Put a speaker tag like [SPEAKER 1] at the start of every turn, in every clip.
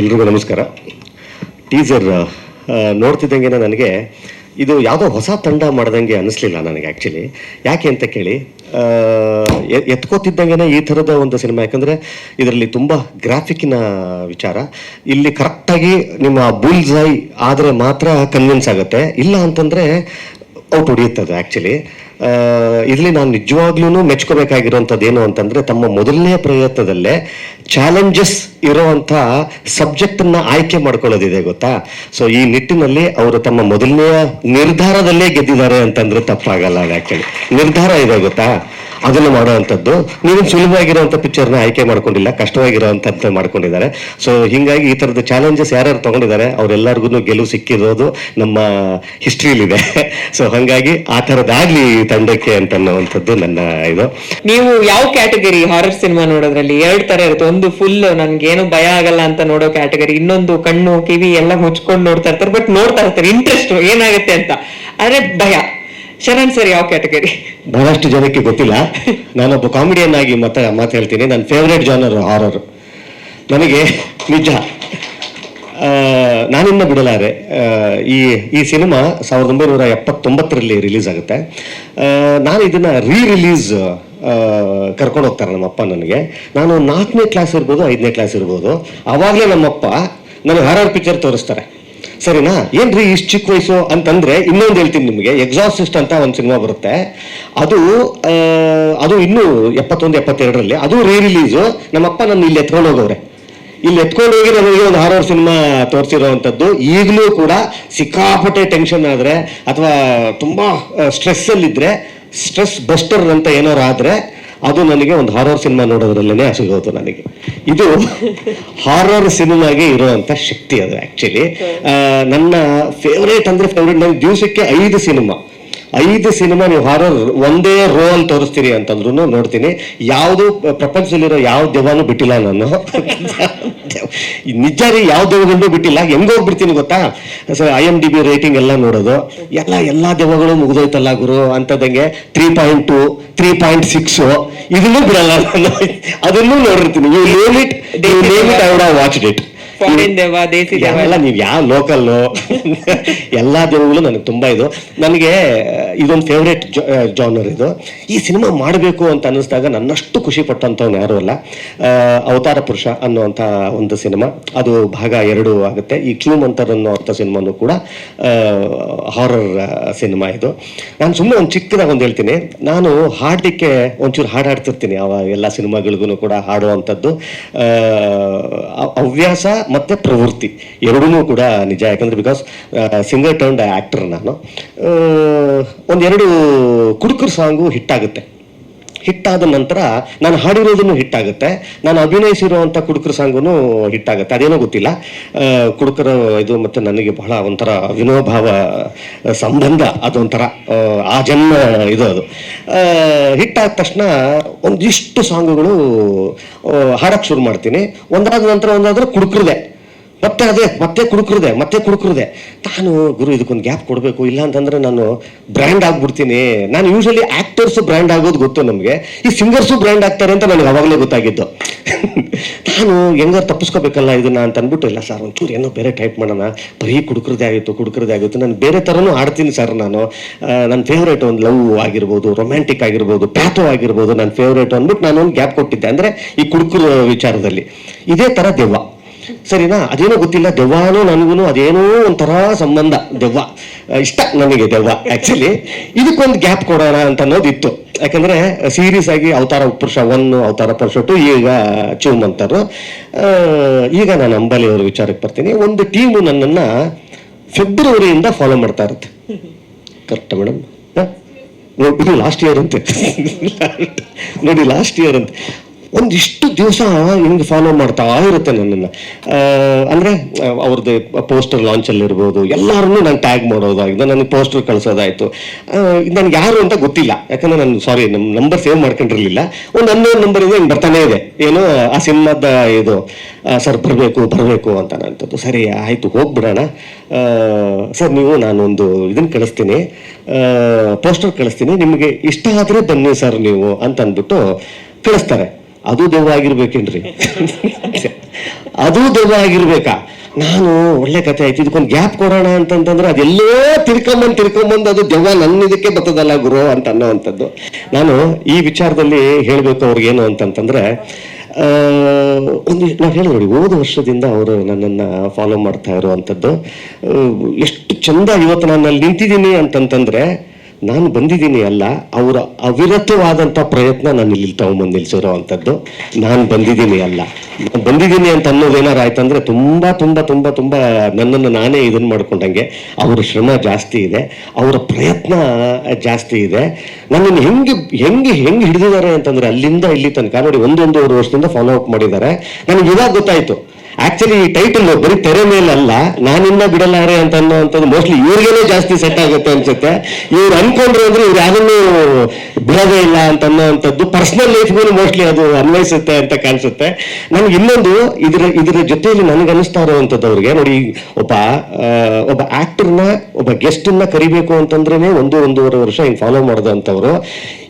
[SPEAKER 1] ಎಲ್ರಿಗೂ ನಮಸ್ಕಾರ. ಟೀಸರ್ ನೋಡ್ತಿದ್ದಂಗೆ ನನಗೆ ಇದು ಯಾವುದೋ ಹೊಸ ತಂಡ ಮಾಡ್ದಂಗೆ ಅನಿಸ್ಲಿಲ್ಲ ನನಗೆ ಆ್ಯಕ್ಚುಲಿ ಯಾಕೆ ಅಂತ ಕೇಳಿ ಎತ್ಕೋತಿದ್ದಂಗೆ ಈ ಥರದ ಒಂದು ಸಿನಿಮಾ. ಯಾಕಂದರೆ ಇದರಲ್ಲಿ ತುಂಬ ಗ್ರಾಫಿಕ್ಕಿನ ವಿಚಾರ. ಇಲ್ಲಿ ಕರೆಕ್ಟಾಗಿ ನಿಮ್ಮ ಬುಲ್ಸೈ ಆದರೆ ಮಾತ್ರ ಕನ್ವಿನ್ಸ್ ಆಗುತ್ತೆ. ಇಲ್ಲ ಅಂತಂದರೆ ಔಟ್ ಹೊಡೆಯುತ್ತದೆ ಆ್ಯಕ್ಚುಲಿ ಇಲ್ಲಿ ನಾನು ನಿಜವಾಗ್ಲೂ ಮೆಚ್ಕೋಬೇಕಾಗಿರುವಂಥದ್ದು ಏನು ಅಂತಂದರೆ ತಮ್ಮ ಮೊದಲನೇ ಪ್ರಯತ್ನದಲ್ಲೇ ಚಾಲೆಂಜಸ್ ಇರುವಂಥ ಸಬ್ಜೆಕ್ಟನ್ನು ಆಯ್ಕೆ ಮಾಡ್ಕೊಳ್ಳೋದಿದೆ, ಗೊತ್ತಾ? ಸೊ ಈ ನಿಟ್ಟಿನಲ್ಲಿ ಅವರು ತಮ್ಮ ಮೊದಲನೆಯ ನಿರ್ಧಾರದಲ್ಲೇ ಗೆದ್ದಿದ್ದಾರೆ ಅಂತಂದರೆ ತಪ್ಪಾಗಲ್ಲ ಆ್ಯಕ್ಚುಲಿ ನಿರ್ಧಾರ ಇದೆ, ಗೊತ್ತಾ? ಅದನ್ನು ಮಾಡುವಂಥದ್ದು. ನೀವು ಸುಲಭವಾಗಿರುವಂಥ ಪಿಕ್ಚರ್ನ ಆಯ್ಕೆ ಮಾಡ್ಕೊಂಡಿಲ್ಲ, ಕಷ್ಟವಾಗಿರುವಂಥದ್ದು ಮಾಡ್ಕೊಂಡಿದ್ದಾರೆ. ಸೊ ಹೀಗಾಗಿ ಈ ಥರದ ಚಾಲೆಂಜಸ್ ಯಾರ್ಯಾರು ತೊಗೊಂಡಿದ್ದಾರೆ, ಅವರೆಲ್ಲರಿಗೂ ಗೆಲುವು ಸಿಕ್ಕಿರೋದು ನಮ್ಮ ಹಿಸ್ಟ್ರಿಲಿದೆ ಸೊ ಹಾಗಾಗಿ ಆ ಥರದ್ದಾಗ್ಲಿ ತಂಡಕ್ಕೆ ಅಂತ ಅನ್ನುವಂಥದ್ದು ನನ್ನ ಇದು.
[SPEAKER 2] ನೀವು ಯಾವ ಕ್ಯಾಟಗರಿ ಹಾರರ್ ಸಿನಿಮಾ ನೋಡೋದ್ರಲ್ಲಿ? ಎರಡು ತರ ಇರುತ್ತೆ. ಒಂದು ಫುಲ್ ನನ್ಗೇನು ಭಯ ಆಗಲ್ಲ ಅಂತ ನೋಡೋ ಕ್ಯಾಟಗರಿ ಇನ್ನೊಂದು ಕಣ್ಣು, ಕಿವಿ ಎಲ್ಲ ಮುಚ್ಕೊಂಡು ನೋಡ್ತಾ ಇರ್ತಾರೆ ಬಟ್ ನೋಡ್ತಾ ಇರ್ತಾರೆ. ಇಂಟ್ರೆಸ್ಟ್ ಏನಾಗುತ್ತೆ ಅಂತ. ಆದ್ರೆ ಭಯ. ಶರಣ್ ಸರ್ ಯಾವ ಕ್ಯಾಟಗರಿ?
[SPEAKER 1] ಬಹಳಷ್ಟು ಜನಕ್ಕೆ ಗೊತ್ತಿಲ್ಲ. ನಾನೊಬ್ಬ ಕಾಮಿಡಿಯನ್ ಆಗಿ ಮತ, ಮಾತು ಹೇಳ್ತೀನಿ. ನನ್ನ ಫೇವ್ರೆಟ್ ಜಾನರ್ ಹಾರರ್ ನನಗೆ ನಿಜ ನಾನಿನ್ನ ಬಿಡಲಾರೆ. ಈ ಈ ಸಿನಿಮಾ ಸಾವಿರದ ಒಂಬೈನೂರ ಎಪ್ಪತ್ತೊಂಬತ್ತರಲ್ಲಿ ರಿಲೀಸ್ ಆಗುತ್ತೆ. ನಾನು ಇದನ್ನು ರೀ ರಿಲೀಸ್ ಕರ್ಕೊಂಡು ಹೋಗ್ತಾರೆ ನಮ್ಮಪ್ಪ ನನಗೆ. ನಾನು ನಾಲ್ಕನೇ ಕ್ಲಾಸ್ ಇರ್ಬೋದು, ಐದನೇ ಕ್ಲಾಸ್ ಇರ್ಬೋದು. ಆವಾಗಲೇ ನಮ್ಮಪ್ಪ ನನಗೆ ಹಾರರ್ ಪಿಕ್ಚರ್ ತೋರಿಸ್ತಾರೆ. ಸರಿನಾ? ಏನ್ರಿ ಇಷ್ಟು ಚಿಕ್ಕ ವಯಸ್ಸು ಅಂತಂದ್ರೆ ಇನ್ನೊಂದು ಹೇಳ್ತೀನಿ ನಿಮಗೆ ಎಕ್ಸಾಸಿಸ್ಟ್ ಅಂತ ಒಂದು ಸಿನಿಮಾ ಬರುತ್ತೆ. ಅದು ಅದು ಇನ್ನೂ ಎಪ್ಪತ್ತೊಂದು, ಎಪ್ಪತ್ತೆರಡರಲ್ಲಿ, ಅದು ರೀ ರಿಲೀಸು ನಮ್ಮಪ್ಪ ನನ್ನ ಇಲ್ಲಿ ಎತ್ಕೊಂಡು ಹೋಗವ್ರೆ ಇಲ್ಲಿ ಎತ್ಕೊಂಡು ಹೋಗಿ ನನಗೆ ಒಂದು ಹಾರರ್ ಸಿನಿಮಾ ತೋರಿಸಿರೋವಂಥದ್ದು ಈಗಲೂ ಕೂಡ ಸಿಕ್ಕಾಪಟ್ಟೆ ಟೆನ್ಷನ್ ಆದರೆ, ಅಥವಾ ತುಂಬ ಸ್ಟ್ರೆಸ್ಸಲ್ಲಿದ್ದರೆ ಸ್ಟ್ರೆಸ್ ಬಸ್ಟರ್ ಅಂತ ಏನಾರು ಆದರೆ ಅದು ನನಗೆ ಒಂದು ಹಾರರ್ ಸಿನಿಮಾ ನೋಡೋದ್ರಲ್ಲೇ ಸಿಗೋದು ನನಗೆ. ಇದು ಹಾರರ್ ಸಿನಿಮಾಗೆ ಇರುವಂತ ಶಕ್ತಿ ಅದು ಆಕ್ಚುಲಿ ನನ್ನ ಫೇವ್ರೇಟ್ ಅಂದ್ರೆ ಫೇವ್ರೇಟ್ ನನಗೆ ದಿವಸಕ್ಕೆ ಐದು ಸಿನಿಮಾ ಐದು ಸಿನಿಮಾ ನೀವು ಹಾರರ್ ಒಂದೇ ರೋ ಅಲ್ಲಿ ತೋರಿಸ್ತೀರಿ ಅಂತಂದ್ರು ನೋಡ್ತೀನಿ. ಯಾವುದು ಪ್ರಪಂಚದಲ್ಲಿರೋ ಯಾವ ದೆವ್ವನೂ ಬಿಟ್ಟಿಲ್ಲ ನಾನು. ನಿಜ ರೀ, ಯಾವ ದೆವ್ವಗಳನ್ನೂ ಬಿಟ್ಟಿಲ್ಲ. ಹೆಂಗ್ ಹೋಗ್ಬಿಡ್ತೀನಿ ಗೊತ್ತಾ? So I M D B rating ಎಲ್ಲ ನೋಡೋದು. ಎಲ್ಲ ಎಲ್ಲ ದೆವ್ವಗಳು ಮುಗಿದೋಯ್ತಲ್ಲ ಗುರು ಅಂತದಂಗೆ three point two three point six ಇದನ್ನೂ ಬಿಡಲ್ಲ ನಾನು. ಅದನ್ನೂ ನೋಡಿರ್ತೀನಿ. You it name it I would watched it
[SPEAKER 2] foreign ದೇವ ದೇಸಿ ದೇವ
[SPEAKER 1] ಎಲ್ಲ ನೀವು ಯಾವ ಲೋಕಲ್ ಎಲ್ಲಾ ದೇವಗಳು ನನಗೆ ತುಂಬಾ ಇದು. ನನಗೆ ಇದೊಂದು ಫೇವ್ರೇಟ್ ಜಾನರ್ ಇದು. ಈ ಸಿನಿಮಾ ಮಾಡಬೇಕು ಅಂತ ಅನ್ನಿಸ್ದಾಗ ನನ್ನಷ್ಟು ಖುಷಿ ಪಟ್ಟಂಥವ್ನು ಯಾರು ಅಲ್ಲ. ಅವತಾರ ಪುರುಷ ಅನ್ನುವಂತ ಒಂದು ಸಿನಿಮಾ. ಅದು ಭಾಗ ಎರಡು ಆಗುತ್ತೆ. ಈ ಕ್ಯೂ ಮಂತರ್ ಅನ್ನುವಂಥ ಸಿನಿಮಾನು ಕೂಡ ಹಾರರ್ ಸಿನಿಮಾ ಇದು. ನಾನು ಸುಮ್ಮನೆ ಒಂದು ಚಿಕ್ಕದಾಗ ಒಂದು ಹೇಳ್ತೀನಿ. ನಾನು ಹಾಡಲಿಕ್ಕೆ ಒಂಚೂರು ಹಾಡು ಹಾಡ್ತಿರ್ತೀನಿ. ಅವ ಎಲ್ಲ ಸಿನಿಮಾಗಳಿಗೂ ಕೂಡ ಹಾಡುವಂಥದ್ದು. ಹವ್ಯಾಸ ಮತ್ತೆ ಪ್ರವೃತ್ತಿ ಎರಡೂ ಕೂಡ ನಿಜ. ಯಾಕಂದರೆ ಬಿಕಾಸ್ ಸಿಂಗರ್ ಟರ್ನ್ಡ್ ಆಕ್ಟರ್ ನಾನು ಒಂದೆರಡು ಕುಡುಕರು ಸಾಂಗು ಹಿಟ್ಟಾಗುತ್ತೆ ಹಿಟ್ಟಾದ ನಂತರ ನಾನು ಹಾಡಿರೋದನ್ನು ಹಿಟ್ಟಾಗುತ್ತೆ. ನಾನು ಅಭಿನಯಿಸಿರುವಂಥ ಕುಡುಕರ ಹಿಟ್ ಹಿಟ್ಟಾಗುತ್ತೆ. ಅದೇನೋ ಗೊತ್ತಿಲ್ಲ. ಕುಡುಕರ ಇದು ಮತ್ತು ನನಗೆ ಬಹಳ ಒಂಥರ ವಿನೋಭಾವ ಸಂಬಂಧ ಅದೊಂಥರ ಆ, ಜನ್ಮ ಇದು ಅದು. ಹಿಟ್ಟಾದ ತಕ್ಷಣ ಒಂದಿಷ್ಟು ಸಾಂಗುಗಳು ಹಾಡಕ್ಕೆ ಶುರು ಮಾಡ್ತೀನಿ. ಒಂದಾದ ನಂತರ ಒಂದಾದ್ರೆ ಕುಡುಕ್ರದೆ. ಮತ್ತೆ ಅದೇ ಮತ್ತೆ ಕುಡುಕ್ರದೆ ಮತ್ತೆ ಕುಡುಕ್ರದೆ. ತಾನು ಗುರು ಇದಕ್ಕೊಂದು ಗ್ಯಾಪ್ ಕೊಡಬೇಕು, ಇಲ್ಲ ಅಂತಂದ್ರೆ ನಾನು ಬ್ರ್ಯಾಂಡ್ ಆಗ್ಬಿಡ್ತೀನಿ. ನಾನು ಯೂಶಲಿ ಆಕ್ಟರ್ಸ್ ಬ್ರ್ಯಾಂಡ್ ಆಗೋದು ಗೊತ್ತು ನಮಗೆ. ಈ ಸಿಂಗರ್ಸು ಬ್ರ್ಯಾಂಡ್ ಆಗ್ತಾರೆ ಅಂತ ನನಗೆ ಅವಾಗಲೇ ಗೊತ್ತಾಗಿದ್ದು. ನಾನು ಹೆಂಗಾರು ತಪ್ಪಿಸ್ಕೋಬೇಕಲ್ಲ ಇದನ್ನ ಅಂತ ಅಂದ್ಬಿಟ್ಟು ಇಲ್ಲ ಸರ್, ಒಂಚೂರು ಏನೋ ಬೇರೆ ಟೈಪ್ ಮಾಡೋಣ. ಬರೀ ಕುಡುಕ್ರದೇ ಆಗಿತ್ತು ಕುಡುಕ್ರದೇ ಆಗಿತ್ತು. ನಾನು ಬೇರೆ ಥರನೂ ಆಡ್ತೀನಿ ಸರ್ ನಾನು. ನನ್ನ ಫೇವ್ರೇಟ್ ಒಂದು ಲವ್ ಆಗಿರ್ಬೋದು ರೊಮ್ಯಾಂಟಿಕ್ ಆಗಿರ್ಬೋದು, ಪ್ಯಾಥೋ ಆಗಿರ್ಬೋದು ನನ್ನ ಫೇವ್ರೇಟ್ ಅಂದ್ಬಿಟ್ಟು ನಾನು ಒಂದು ಗ್ಯಾಪ್ ಕೊಟ್ಟಿದ್ದೆ. ಅಂದರೆ ಈ ಕುಡುಕ್ರ ವಿಚಾರದಲ್ಲಿ. ಇದೇ ಥರ ದೆವ್ವ. ಸರಿನಾ? ಅದೇನೋ ಗೊತ್ತಿಲ್ಲ. ದೆವ್ವಾನು ನನಗೂ ಅದೇನೋ ಒಂಥರ ಸಂಬಂಧ. ದೆವ್ವ. ಇಷ್ಟ ನನಗೆ ದೆವ್ವ ಆ್ಯಕ್ಚುಲಿ ಇದಕ್ಕೊಂದು ಗ್ಯಾಪ್ ಕೊಡೋಣ ಅಂತ ಅನ್ನೋದಿತ್ತು ಯಾಕಂದ್ರೆ ಸೀರಿಯಸ್ ಆಗಿ ಅವತಾರ ಪುರುಷ ಒನ್ ಅವತಾರ ಪುರುಷ ಟು ಈಗ ಚೂಮ್ ಆ, ಈಗ ನಾನು ಅಂಬಾಲಿ ಅವ್ರ ವಿಚಾರಕ್ಕೆ ಬರ್ತೀನಿ. ಒಂದು ಟೀಮು ನನ್ನನ್ನು ಫೆಬ್ರವರಿಯಿಂದ ಫಾಲೋ ಮಾಡ್ತಾ ಇರುತ್ತೆ. ಕರೆಕ್ಟ್ ಮೇಡಮ್ ಇದು ಲಾಸ್ಟ್ ಇಯರ್ ಅಂತೆ. ನೋಡಿ ಲಾಸ್ಟ್ ಇಯರ್ ಅಂತ. ಒಂದಿಷ್ಟು ದಿವಸ ಹಿಂಗೆ ಫಾಲೋ ಮಾಡ್ತಾ ಇರುತ್ತೆ ನನ್ನನ್ನು. ಅಂದರೆ ಅವ್ರದ್ದು ಪೋಸ್ಟರ್ ಲಾಂಚಲ್ಲಿರ್ಬೋದು ಎಲ್ಲರನ್ನೂ ನಾನು ಟ್ಯಾಗ್ ಮಾಡೋದಾಗಿದೆ ನನಗೆ ಪೋಸ್ಟರ್ ಕಳಿಸೋದಾಯಿತು. ನನಗೆ ಯಾರು ಅಂತ ಗೊತ್ತಿಲ್ಲ. ಯಾಕಂದರೆ ನಾನು ಸಾರಿ ನಮ್ಮ ನಂಬರ್ ಸೇವ್ ಮಾಡ್ಕೊಂಡಿರಲಿಲ್ಲ. ಒಂದು ಹನ್ನೊಂದು ನಂಬರ್ ಇದೆ, ಹಿಂಗೆ ಬರ್ತಾನೆ ಇದೆ. ಏನು, ಆ ಸಿನಿಮಾದ ಇದು ಸರ್, ಬರಬೇಕು ಬರಬೇಕು ಅಂತ ನಾನು ಸರಿ, ಆಯಿತು, ಹೋಗ್ಬಿಡೋಣ. ಸರ್, ನೀವು ನಾನೊಂದು ಇದನ್ನು ಕಳಿಸ್ತೀನಿ. ಪೋಸ್ಟರ್ ಕಳಿಸ್ತೀನಿ. ನಿಮಗೆ ಇಷ್ಟ ಆದರೆ ಬನ್ನಿ ಸರ್ ನೀವು ಅಂತ ಅಂದ್ಬಿಟ್ಟು ಕಳಿಸ್ತಾರೆ. ಅದು ದೆವ್ವ ಆಗಿರ್ಬೇಕೇನ್ರಿ ಅದು ದೆವ್ವ ಆಗಿರ್ಬೇಕಾ ನಾನು ಒಳ್ಳೆ ಕತೆ ಆಯ್ತು, ಇದಕ್ಕೊಂದು ಗ್ಯಾಪ್ ಕೊಡೋಣ ಅಂತಂತಂದ್ರೆ ಅದೆಲ್ಲೋ ತಿರ್ಕೊಂಬಂದು ತಿರ್ಕೊಂಬಂದು ಅದು ದೆವ್ವ ನನ್ನ ಇದಕ್ಕೆ ಬರ್ತದಲ್ಲ ಗುರು ಅಂತ ಅನ್ನೋವಂಥದ್ದು. ನಾನು ಈ ವಿಚಾರದಲ್ಲಿ ಹೇಳಬೇಕು ಅವ್ರಿಗೇನು ಅಂತಂತಂದ್ರೆ ಒಂದು ನಾನು ಹೇಳಿ ನೋಡಿ, ಹೋದ ವರ್ಷದಿಂದ ಅವರು ನನ್ನನ್ನು ಫಾಲೋ ಮಾಡ್ತಾ ಇರುವಂಥದ್ದು. ಎಷ್ಟು ಚಂದ ಇವತ್ತು ನಾನು ಅಲ್ಲಿ ನಿಂತಿದ್ದೀನಿ ಅಂತಂತಂದ್ರೆ ನಾನು ಬಂದಿದ್ದೀನಿ ಅಲ್ಲ, ಅವರ ಅವಿರತವಾದಂಥ ಪ್ರಯತ್ನ ನಾನು ಇಲ್ಲಿ ತಗೊಂಬಂದು ನಿಲ್ಸಿರೋ ಅಂಥದ್ದು. ನಾನು ಬಂದಿದ್ದೀನಿ ಅಲ್ಲ. ಬಂದಿದ್ದೀನಿ ಅಂತ ಅನ್ನೋದೇನಾರು ಆಯ್ತಂದ್ರೆ ತುಂಬ ತುಂಬ ತುಂಬ ತುಂಬ ನನ್ನನ್ನು ನಾನೇ ಇದನ್ನು ಮಾಡ್ಕೊಂಡಂಗೆ ಅವರ ಶ್ರಮ ಜಾಸ್ತಿ ಇದೆ, ಅವರ ಪ್ರಯತ್ನ ಜಾಸ್ತಿ ಇದೆ. ನನ್ನನ್ನು ಹೆಂಗೆ ಹೆಂಗೆ ಹೆಂಗೆ ಹಿಡಿದಿದ್ದಾರೆ ಅಂತಂದ್ರೆ ಅಲ್ಲಿಂದ ಇಲ್ಲಿ ತನಕ ನೋಡಿ, ಒಂದೊಂದೂವರೆ ವರ್ಷದಿಂದ ಫಾಲೋ ಅಪ್ ಮಾಡಿದ್ದಾರೆ. ನನಗೆ ಇವಾಗ ಗೊತ್ತಾಯ್ತು. ಆಕ್ಚುಲಿ ಈ ಟೈಟಲ್ ಬರೀ ತೆರೆ ಮೇಲಲ್ಲ, ನಾನಿನ್ನ ಬಿಡಲಾರೆ ಅಂತ ಅನ್ನೋಂಥದ್ದು ಮೋಸ್ಟ್ಲಿ ಇವ್ರಿಗೇನೆ ಜಾಸ್ತಿ ಸೆಟ್ ಆಗುತ್ತೆ ಅನ್ಸುತ್ತೆ. ಇವ್ರು ಅನ್ಕೊಂಡ್ರು ಅಂದ್ರೆ ಇವ್ರು ಯಾರನ್ನೂ ಬಿಡೋದೇ ಇಲ್ಲ ಅಂತ ಅನ್ನೋವಂಥದ್ದು ಪರ್ಸನಲ್ ಲೈಫ್ಗೂ ಮೋಸ್ಟ್ಲಿ ಅದು ಅನ್ವಯಿಸುತ್ತೆ ಅಂತ ಕಾಣಿಸುತ್ತೆ. ನನಗೆ ಇನ್ನೊಂದು, ಇದರ ಇದರ ಜೊತೆಯಲ್ಲಿ ನನಗೆ ಅನಿಸ್ತಾ ಇರುವಂಥದ್ದು ಅವ್ರಿಗೆ, ನೋಡಿ, ಒಬ್ಬ ಒಬ್ಬ ಆಕ್ಟರ್ನ ಒಬ್ಬ ಗೆಸ್ಟನ್ನ ಕರಿಬೇಕು ಅಂತಂದ್ರೆ ಒಂದು, ಒಂದೂವರೆ ವರ್ಷ ಹಿಂಗೆ ಫಾಲೋ ಮಾಡಿದಂಥವ್ರು.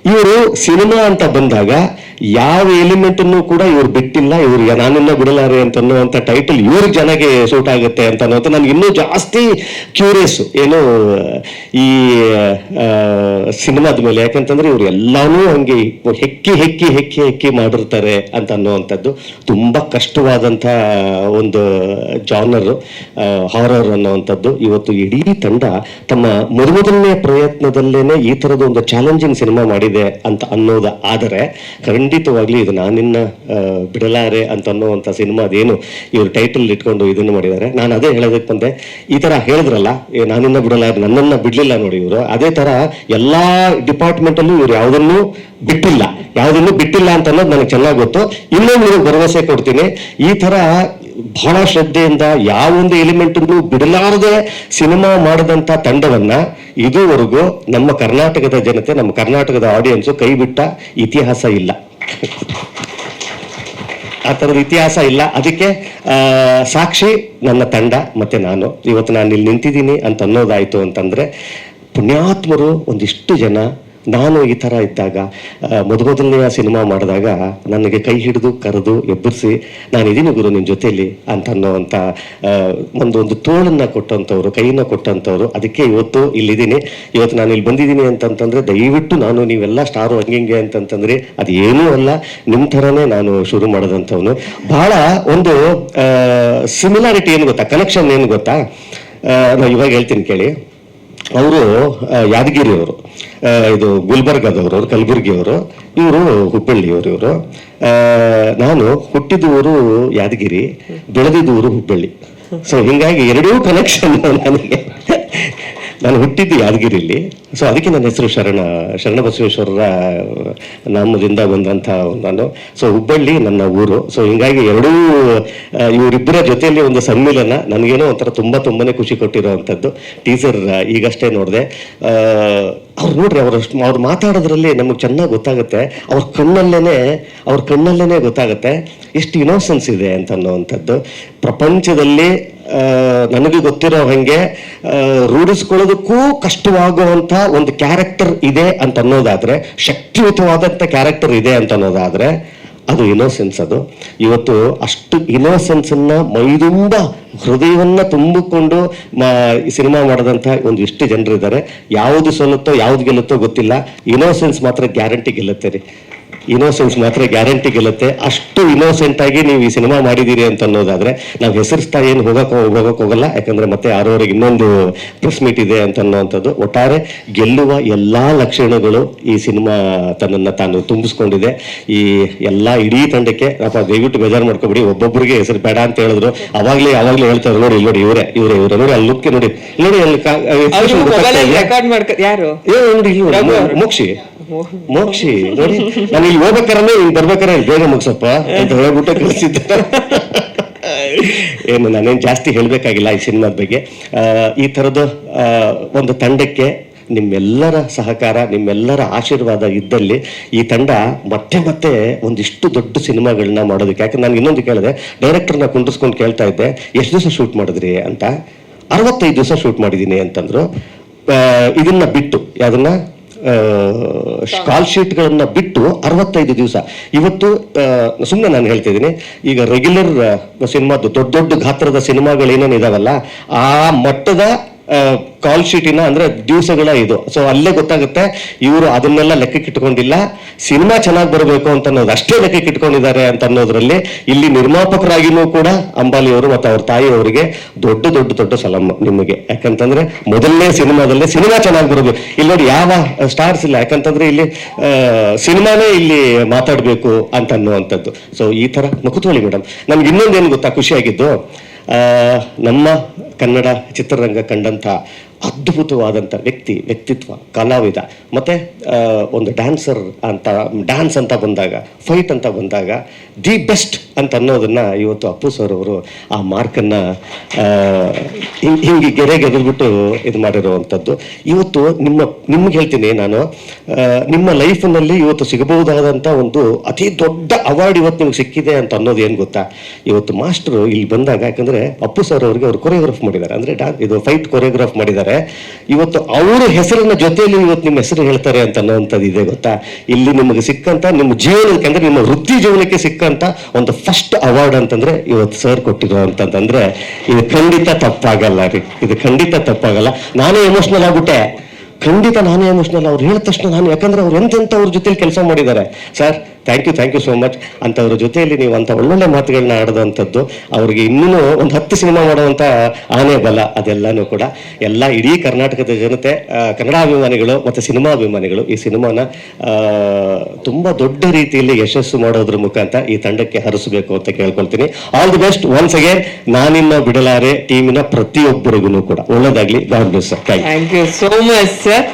[SPEAKER 1] ಇವರು ಸಿನಿಮಾ ಅಂತ ಬಂದಾಗ ಯಾವ ಎಲಿಮೆಂಟ್ ಅನ್ನು ಕೂಡ ಇವ್ರು ಬಿಟ್ಟಿಲ್ಲ ಇವ್ರಿಗೆ ನಾನಿನ್ನ ಬಿಡಲಾರೆ ಅಂತ ಅನ್ನುವಂಥ ಟೈಟಲ್ ಇವ್ರ ಜನಗೆ ಸೂಟ್ ಆಗುತ್ತೆ ಅಂತ ಅನ್ನೋದು ನನ್ಗೆ ಇನ್ನೂ ಜಾಸ್ತಿ ಕ್ಯೂರಿಯಸ್ ಏನು, ಈ ಸಿನಿಮಾದ ಮೇಲೆ. ಯಾಕಂತಂದ್ರೆ ಇವ್ರು ಎಲ್ಲಾನು ಹಂಗೆ ಹೆಕ್ಕಿ ಹೆಕ್ಕಿ ಹೆಕ್ಕಿ ಹೆಕ್ಕಿ ಮಾಡಿರ್ತಾರೆ ಅಂತ ಅನ್ನುವಂಥದ್ದು ತುಂಬಾ ಕಷ್ಟವಾದಂಥ ಒಂದು ಜಾನರ್ ಹಾರರ್ ಅನ್ನುವಂಥದ್ದು ಇವತ್ತು ಇಡೀ ತಂಡ ತಮ್ಮ ಮೊದಲನೇ ಪ್ರಯತ್ನದಲ್ಲೇನೆ ಈ ಥರದ ಒಂದು ಚಾಲೆಂಜಿಂಗ್ ಸಿನಿಮಾ ಮಾಡಿದೆ ಅಂತ ಅನ್ನೋದು. ಆದರೆ ಖಂಡಿತವಾಗ್ಲಿ ಇದು ನಾನಿನ್ನ ಬಿಡಲಾರೆ ಅಂತ ಅನ್ನೋವಂಥ ಸಿನಿಮಾ ಅದೇನು ಇವರು ಟೈಟಲ್ ಇಟ್ಕೊಂಡು ಇದನ್ನು ಮಾಡಿದ್ದಾರೆ. ನಾನು ಅದೇ ಹೇಳೋದಕ್ಕೆ ಬಂದೆ. ಈ ಥರ ಹೇಳಿದ್ರಲ್ಲ ನಾನಿನ್ನ ಬಿಡಲಾರೆ, ನನ್ನನ್ನು ಬಿಡಲಿಲ್ಲ ನೋಡಿ ಇವರು. ಅದೇ ಥರ ಎಲ್ಲ ಡಿಪಾರ್ಟ್ಮೆಂಟಲ್ಲೂ ಇವ್ರು ಯಾವುದನ್ನು ಬಿಟ್ಟಿಲ್ಲ. ಯಾವುದನ್ನು ಬಿಟ್ಟಿಲ್ಲ ಅಂತ ಅನ್ನೋದು ನನಗೆ ಚೆನ್ನಾಗಿ ಗೊತ್ತು. ಇನ್ನೊಂದು ಭರವಸೆ ಕೊಡ್ತೀನಿ. ಈ ಥರ ಬಹಳ ಶ್ರದ್ಧೆಯಿಂದ ಯಾವೊಂದು ಎಲಿಮೆಂಟ್ ಬಿಡಲಾರದೆ ಸಿನಿಮಾ ಮಾಡಿದಂಥ ತಂಡವನ್ನ ಇದುವರೆಗೂ ನಮ್ಮ ಕರ್ನಾಟಕದ ಜನತೆ, ನಮ್ಮ ಕರ್ನಾಟಕದ ಆಡಿಯನ್ಸು ಕೈ ಬಿಟ್ಟ ಇತಿಹಾಸ ಇಲ್ಲ. ಆ ಥರದ ಇತಿಹಾಸ ಇಲ್ಲ. ಅದಕ್ಕೆ ಸಾಕ್ಷಿ ನನ್ನ ತಂಡ, ಮತ್ತೆ ನಾನು. ಇವತ್ತು ನಾನು ಇಲ್ಲಿ ನಿಂತಿದ್ದೀನಿ ಅಂತ ಅನ್ನೋದಾಯ್ತು ಅಂತಂದ್ರೆ ಪುಣ್ಯಾತ್ಮರು ಒಂದಿಷ್ಟು ಜನ ನಾನು ಈ ಥರ ಇದ್ದಾಗ ಮೊದಮೊದಲನೆಯ ಸಿನಿಮಾ ಮಾಡಿದಾಗ ನನಗೆ ಕೈ ಹಿಡಿದು, ಕರೆದು, ಎಬ್ಬರಿಸಿ ನಾನು ಇದೀನಿ ಗುರು ನಿನ್ನ ಜೊತೆಯಲ್ಲಿ ಅಂತ ಅನ್ನೋವಂಥ ಒಂದು ಒಂದು ತೋಳನ್ನ ಕೊಟ್ಟಂಥವ್ರು ಕೈನ ಕೊಟ್ಟಂಥವ್ರು, ಅದಕ್ಕೆ ಇವತ್ತು ಇಲ್ಲಿದ್ದೀನಿ. ಇವತ್ತು ನಾನು ಇಲ್ಲಿ ಬಂದಿದ್ದೀನಿ ಅಂತಂತಂದರೆ ದಯವಿಟ್ಟು ನಾನು ನೀವೆಲ್ಲ ಸ್ಟಾರು ಹಂಗಿಂಗೆ ಅಂತಂತಂದರೆ ಅದು ಏನೂ ಅಲ್ಲ ನಿಮ್ಮ ಥರನೇ ನಾನು ಶುರು ಮಾಡಿದಂಥವನು. ಬಹಳ ಒಂದು ಸಿಮಿಲಾರಿಟಿ ಏನು ಗೊತ್ತಾ ಕನೆಕ್ಷನ್ ಏನು ಗೊತ್ತಾ? ನಾನು ಇವಾಗ ಹೇಳ್ತೀನಿ ಕೇಳಿ. ಅವರು ಯಾದಗಿರಿಯವರು ಇದು ಗುಲ್ಬರ್ಗದವರು ಅವ್ರು ಕಲಬುರಗಿಯವರು, ಇವರು ಹುಬ್ಬಳ್ಳಿಯವರು ಇವರು. ನಾನು ಹುಟ್ಟಿದ ಊರು ಯಾದಗಿರಿ ಬೆಳೆದಿದ್ದ ಊರು ಹುಬ್ಬಳ್ಳಿ. ಸೊ ಹಿಂಗಾಗಿ ಎರಡೂ ಕನೆಕ್ಷನ್ ನನಗೆ. ನಾನು ಹುಟ್ಟಿದ್ದು ಯಾದಗಿರಿಲಿ ಸೊ ಅದಕ್ಕೆ ನನ್ನ ಹೆಸರು ಶರಣ ಶರಣ ಬಸವೇಶ್ವರರ ನಾಮದಿಂದ ಬಂದಂಥ ನಾನು. ಸೊ ಹುಬ್ಬಳ್ಳಿ ನನ್ನ ಊರು. ಸೊ ಹಿಂಗಾಗಿ ಎರಡೂ ಇವರಿಬ್ಬರ ಜೊತೆಯಲ್ಲಿ ಒಂದು ಸಮ್ಮಿಲನ ನನಗೇನೋ ಒಂಥರ ತುಂಬ ತುಂಬಾ ಖುಷಿ ಕೊಟ್ಟಿರೋವಂಥದ್ದು. ಟೀಸರ್ ಈಗಷ್ಟೇ ನೋಡಿದೆ. ಅವ್ರು ನೋಡ್ರಿ ಅವ್ರ ಅವ್ರು ಮಾತಾಡೋದ್ರಲ್ಲಿ ನಮಗೆ ಚೆನ್ನಾಗಿ ಗೊತ್ತಾಗುತ್ತೆ. ಅವ್ರ ಕಣ್ಣಲ್ಲೇ ಅವ್ರ ಕಣ್ಣಲ್ಲೇ ಗೊತ್ತಾಗುತ್ತೆ. ಎಷ್ಟು ಇನೋಸೆನ್ಸ್ ಇದೆ ಅಂತ ಅನ್ನೋವಂಥದ್ದು. ಪ್ರಪಂಚದಲ್ಲಿ ನನಗೆ ಗೊತ್ತಿರೋ ಹಾಗೆ ರೂಢಿಸ್ಕೊಳ್ಳೋದಕ್ಕೂ ಕಷ್ಟವಾಗುವಂಥ ಒಂದು ಕ್ಯಾರೆಕ್ಟರ್ ಇದೆ ಅಂತ ಅನ್ನೋದಾದರೆ, ಶಕ್ತಿಯುತವಾದಂಥ ಕ್ಯಾರೆಕ್ಟರ್ ಇದೆ ಅಂತ ಅನ್ನೋದಾದ್ರೆ ಅದು ಇನೋಸೆನ್ಸ್ ಅದು. ಇವತ್ತು ಅಷ್ಟು ಇನ್ನೋಸೆನ್ಸ್ ಅನ್ನ ಮೈದುಂಬ ಹೃದಯವನ್ನ ತುಂಬಿಕೊಂಡು ಸಿನಿಮಾ ಮಾಡಿದಂಥ ಒಂದು ಇಷ್ಟು ಜನರಿದ್ದಾರೆ. ಯಾವುದು ಸೋಲುತ್ತೋ ಯಾವ್ದು ಗೆಲ್ಲುತ್ತೋ ಗೊತ್ತಿಲ್ಲ. ಇನೋಸೆನ್ಸ್ ಮಾತ್ರ ಗ್ಯಾರಂಟಿ ಗೆಲ್ಲುತ್ತೆ ರೀ. ಇನೋಸೆನ್ಸ್ ಮಾತ್ರ ಗ್ಯಾರಂಟಿ ಗೆಲ್ಲುತ್ತೆ. ಅಷ್ಟು ಇನೋಸೆಂಟ್ ಆಗಿ ನೀವು ಈ ಸಿನಿಮಾ ಮಾಡಿದ್ದೀರಿ ಅಂತ ಅನ್ನೋದಾದ್ರೆ ನಾವು ಹೆಸರಿಸ್ತಾ ಏನು ಹೋಗಕ್ ಹೋಗಕ್ ಹೋಗಲ್ಲ. ಯಾಕಂದ್ರೆ ಮತ್ತೆ ಆರೂವರೆಗೆ ಇನ್ನೊಂದು ಪ್ರೆಸ್ ಮೀಟ್ ಇದೆ ಅಂತ ಅನ್ನೋವಂಥದ್ದು ಒಟ್ಟಾರೆ ಗೆಲ್ಲುವ ಎಲ್ಲಾ ಲಕ್ಷಣಗಳು ಈ ಸಿನಿಮಾ ತನ್ನನ್ನ ತಾನು ತುಂಬಿಸ್ಕೊಂಡಿದೆ. ಈ ಎಲ್ಲಾ ಇಡೀ ತಂಡಕ್ಕೆ ಅಪ್ಪ ದಯವಿಟ್ಟು ಬೇಜಾರು ಮಾಡ್ಕೊಬಿಡಿ. ಒಬ್ಬೊಬ್ಬರಿಗೆ ಹೆಸರು ಬೇಡ ಅಂತ ಹೇಳಿದ್ರು. ಅವಾಗ್ಲೇ ಅವಾಗ್ಲೇ ಹೇಳ್ತಾರೆ ನೋಡಿ ಇಲ್ಲಿ ನೋಡಿ ಇವರೇ ಇವರೇ ಇವರೇ. ನೋಡಿ ಅಲ್ಲಿ ಲುಕ್ ನೋಡಿ. ನೋಡಿ ಅಲ್ಲಿ. ಮೋಕ್ಷಿ. ಮೋಕ್ಷಿ, ನೋಡಿ, ನಾನು ಇಲ್ಲಿ ಹೋಗ್ಬೇಕಾರೆ ಇಲ್ಲಿ ಬರ್ಬೇಕಾರೆ ಬೇಗ ಮುಗಿಸಪ್ಪ ಅಂತ ಹೇಳ್ಬಿಟ್ಟು ಕಳಿಸಿದ್ದೆ ಏನು, ನಾನೇನು ಜಾಸ್ತಿ ಹೇಳಬೇಕಾಗಿಲ್ಲ ಈ ಸಿನಿಮಾದ ಬಗ್ಗೆ. ಈ ಥರದ ಒಂದು ತಂಡಕ್ಕೆ ನಿಮ್ಮೆಲ್ಲರ ಸಹಕಾರ, ನಿಮ್ಮೆಲ್ಲರ ಆಶೀರ್ವಾದ ಇದ್ದಲ್ಲಿ ಈ ತಂಡ ಮತ್ತೆ ಮತ್ತೆ ಒಂದಿಷ್ಟು ದೊಡ್ಡ ಸಿನಿಮಾಗಳನ್ನ ಮಾಡೋದಕ್ಕೆ. ಯಾಕಂದ್ರೆ ನಾನು ಇನ್ನೊಂದು ಕೇಳಿದೆ, ಡೈರೆಕ್ಟರ್ನ ಕುಂಡಿಸ್ಕೊಂಡು ಕೇಳ್ತಾ ಇದ್ದೆ, ಎಷ್ಟು ದಿವಸ ಶೂಟ್ ಮಾಡಿದ್ರಿ ಅಂತ. ಅರವತ್ತೈದು ದಿವಸ ಶೂಟ್ ಮಾಡಿದ್ದೀನಿ ಅಂತಂದ್ರು. ಇದನ್ನ ಬಿಟ್ಟು, ಯಾವ್ದನ್ನ? ಕಾಲ್ ಶೀಟ್ಗಳನ್ನು ಬಿಟ್ಟು ಅರವತ್ತೈದು ದಿವಸ. ಇವತ್ತು ಸುಮ್ಮನೆ ನಾನು ಹೇಳ್ತಿದ್ದೀನಿ ಈಗ ರೆಗ್ಯುಲರ್ ಸಿನಿಮಾದ್ದು ದೊಡ್ಡ ದೊಡ್ಡ ಗಾತ್ರದ ಸಿನಿಮಾಗಳು ಏನೇನು ಇದಾವಲ್ಲ ಆ ಮಟ್ಟದ ಕಾಲ್ ಶೀಟಿನ ಅಂದ್ರೆ ದಿವಸಗಳ ಇದು. ಸೊ ಅಲ್ಲೇ ಗೊತ್ತಾಗುತ್ತೆ, ಇವರು ಅದನ್ನೆಲ್ಲ ಲೆಕ್ಕಕ್ಕೆ ಇಟ್ಕೊಂಡಿಲ್ಲ ಸಿನಿಮಾ ಚೆನ್ನಾಗಿ ಬರಬೇಕು ಅಂತ ಅನ್ನೋದು ಅಷ್ಟೇ ಲೆಕ್ಕಕ್ಕೆ ಇಟ್ಕೊಂಡಿದ್ದಾರೆ ಅಂತ ಅನ್ನೋದ್ರಲ್ಲಿ ಇಲ್ಲಿ ನಿರ್ಮಾಪಕರಾಗಿನೂ ಕೂಡ ಅಂಬಾಲಿ ಅವರು ಮತ್ತು ಅವ್ರ ತಾಯಿಯವರಿಗೆ ದೊಡ್ಡ ದೊಡ್ಡ ದೊಡ್ಡ ಸಲಾಮ್ ನಿಮಗೆ. ಯಾಕಂತಂದ್ರೆ ಮೊದಲನೇ ಸಿನಿಮಾದಲ್ಲೇ ಸಿನಿಮಾ ಚೆನ್ನಾಗಿ ಬರಬೇಕು. ಇಲ್ಲಿ ನೋಡಿ ಯಾವ ಸ್ಟಾರ್ಸ್ ಇಲ್ಲ. ಯಾಕಂತಂದ್ರೆ ಇಲ್ಲಿ ಸಿನಿಮಾನೇ ಇಲ್ಲಿ ಮಾತಾಡಬೇಕು ಅಂತ ಅನ್ನುವಂಥದ್ದು ಸೊ ಈ ತರ ಮುಖತೋಳಿ ಮೇಡಮ್. ನಮ್ಗೆ ಇನ್ನೊಂದೇನು ಗೊತ್ತಾ? ಖುಷಿಯಾಗಿದ್ದು ನಮ್ಮ ಕನ್ನಡ ಚಿತ್ರರಂಗ ಕಂಡಂಥ ಅದ್ಭುತವಾದಂಥ ವ್ಯಕ್ತಿ, ವ್ಯಕ್ತಿತ್ವ, ಕಲಾವಿದ. ಮತ್ತು ಒಂದು ಡ್ಯಾನ್ಸರ್ ಅಂತ ಡ್ಯಾನ್ಸ್ ಅಂತ ಬಂದಾಗ ಫೈಟ್ ಅಂತ ಬಂದಾಗ ದಿ ಬೆಸ್ಟ್ ಅಂತ ಅನ್ನೋದನ್ನು ಇವತ್ತು ಅಪ್ಪು ಸರ್ ಅವರು ಆ ಮಾರ್ಕನ್ನು ಹೀಗೆ ಹಿಂಗ್- ಗೆರೆಗೆದ್ಬಿಟ್ಟು ಇದು ಮಾಡಿರುವಂಥದ್ದು ಇವತ್ತು ನಿಮ್ಮ, ನಿಮ್ಗೆ ಹೇಳ್ತೀನಿ ನಾನು ನಿಮ್ಮ ಲೈಫ್ನಲ್ಲಿ ಇವತ್ತು ಸಿಗಬಹುದಾದಂಥ ಒಂದು ಅತಿ ದೊಡ್ಡ ಅವಾರ್ಡ್ ಇವತ್ತು ನಿಮ್ಗೆ ಸಿಕ್ಕಿದೆ ಅಂತ ಅನ್ನೋದು ಏನು ಗೊತ್ತಾ? ಇವತ್ತು ಮಾಸ್ಟರ್ ಇಲ್ಲಿ ಬಂದಾಗ ಯಾಕಂದರೆ ಅಪ್ಪು ಸರ್ ಅವರಿಗೆ ಅವರು ಕೊರಿಯೋಗ್ರಾಫ್ ಮಾಡಿದ್ದಾರೆ. ಅಂದರೆ ಡಾ, ಇದು ಫೈಟ್ ಕೊರಿಯೋಗ್ರಾಫ್ ಮಾಡಿದ್ದಾರೆ. ಇವತ್ತು ಅವರ ಹೆಸರಿನ ಜೊತೆಯಲ್ಲಿ ಇವತ್ತು ನಿಮ್ಮ ಹೆಸರು ಹೇಳ್ತಾರೆ ಅಂತ ಅನ್ನೋವಂಥದ್ದು ಇದೆ ಗೊತ್ತಾ? ಇಲ್ಲಿ ನಿಮಗೆ ಸಿಕ್ಕಂತ ನಿಮ್ಮ ಜೀವನಕ್ಕೆ ಅಂದ್ರೆ ನಿಮ್ಮ ವೃತ್ತಿ ಜೀವನಕ್ಕೆ ಸಿಕ್ಕಂತ ಒಂದು ಫಸ್ಟ್ ಅವಾರ್ಡ್ ಅಂತಂದ್ರೆ ಇವತ್ತು ಸರ್ ಕೊಟ್ಟಿರೋ ಅಂತಂದ್ರೆ, ಇದು ಖಂಡಿತ ತಪ್ಪಾಗಲ್ಲ ರೀ. ಇದು ಖಂಡಿತ ತಪ್ಪಾಗಲ್ಲ. ನಾನೇ ಎಮೋಷನಲ್ ಆಗ್ಬಿಟ್ಟೆ. ಖಂಡಿತ ನಾನೇ ಎಮೋಷನಲ್ ಅವ್ರು ಹೇಳಿದ ತಕ್ಷಣ ನಾನು ಯಾಕಂದ್ರೆ ಅವ್ರು ಎಂತೆಂತ ಅವ್ರ ಜೊತೆಲಿ ಕೆಲಸ ಮಾಡಿದ್ದಾರೆ. Sir thank you thank you so much ಅಂತವ್ರ ಜೊತೆಯಲ್ಲಿ ನೀವು ಅಂತ ಒಳ್ಳೊಳ್ಳೆ ಮಾತುಗಳನ್ನ ಆಡದಂಥದ್ದು, ಅವ್ರಿಗೆ ಇನ್ನೂ ಒಂದು ಹತ್ತು ಸಿನಿಮಾ ಮಾಡುವಂತ ಆನೆ ಬಲ ಅದೆಲ್ಲನೂ ಕೂಡ. ಎಲ್ಲ ಇಡೀ ಕರ್ನಾಟಕದ ಜನತೆ ಕನ್ನಡ ಅಭಿಮಾನಿಗಳು ಮತ್ತು ಸಿನಿಮಾ ಅಭಿಮಾನಿಗಳು ಈ ಸಿನಿಮಾನ ತುಂಬಾ ದೊಡ್ಡ ರೀತಿಯಲ್ಲಿ ಯಶಸ್ಸು ಮಾಡೋದ್ರ ಮುಖಾಂತರ ಈ ತಂಡಕ್ಕೆ ಹರಿಸಬೇಕು ಅಂತ ಕೇಳ್ಕೊಳ್ತೀನಿ. All the best once again ನಾನಿನ್ನ ಬಿಡಲಾರೆ ಟೀಮಿನ ಪ್ರತಿಯೊಬ್ಬರಿಗೂ ಕೂಡ. ಒಳ್ಳೇದಾಗ್ಲಿ. God bless sir
[SPEAKER 2] thank you so much sir